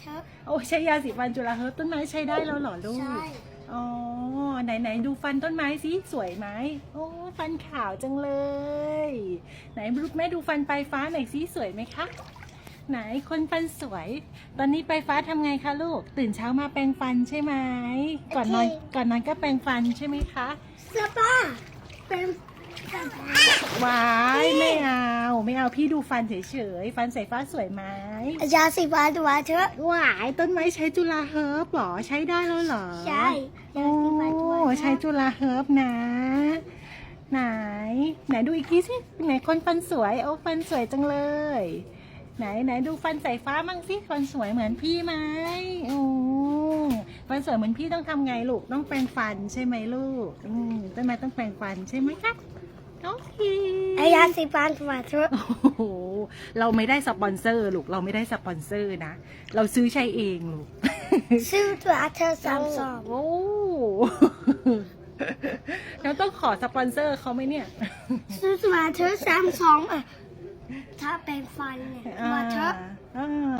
เธอโอ้ใช้ยาสีฟันจุฬาเฮิร์บต้นไม้ใช้ได้แล้วเหรอลูก ใช่อ๋อ ไหนไหนดูฟันต้นไม้สิสวยไหมโอ้ฟันขาวจังเลย ไหนลูกแม่ดูฟันปลายฟ้าหน่อยสิสวยไหมคะ ไหนคนฟันสวย ตอนนี้ปลายฟ้าทำไงคะลูก ตื่นเช้ามาแปรงฟันใช่ไหมก่อนนอนก่อนนอนก็แปรงฟันใช่ไหมคะเสื้อป้าเป็นวายไม่เอา ไม่เอาพี่ดูฟันเฉยๆ ฟันสายฟ้าสวยไหมยาสีฟันตัวเธอวายต้นไม้ใช้จุฬาเฮิร์บเหรอใช้ได้แล้วเหรอใช่โอ้ยาสีฟันตัวเธอใช้จุฬาเฮิร์บนะ ไหน ไหนดูอีกทีสิไหนคนฟันสวยโอ้ฟันสวยจังเลย ไหนไหนดูฟันสายฟ้ามั่งสิฟันสวยเหมือนพี่ไหมโอ้ฟันสวยเหมือนพี่ต้องทำไงลูกต้องแปรงฟันใช่ไหมลูกอืมต้นไม้ต้องแปรงฟันใช่ไหมครับโอเค ยาสีฟันตัวเธอโอ้โหเราไม่ได้สปอนเซอร์ลูกเราไม่ได้สปอนเซอร์นะ เราซื้อใช้เองลูกซื้อตัวเธอสามสองโอ้เราต้องขอสปอนเซอร์เขาไหมเนี่ย ซื้อตัวเธอสามสองอะถ้าเป็นฟันเนี่ยตัวเธออ่า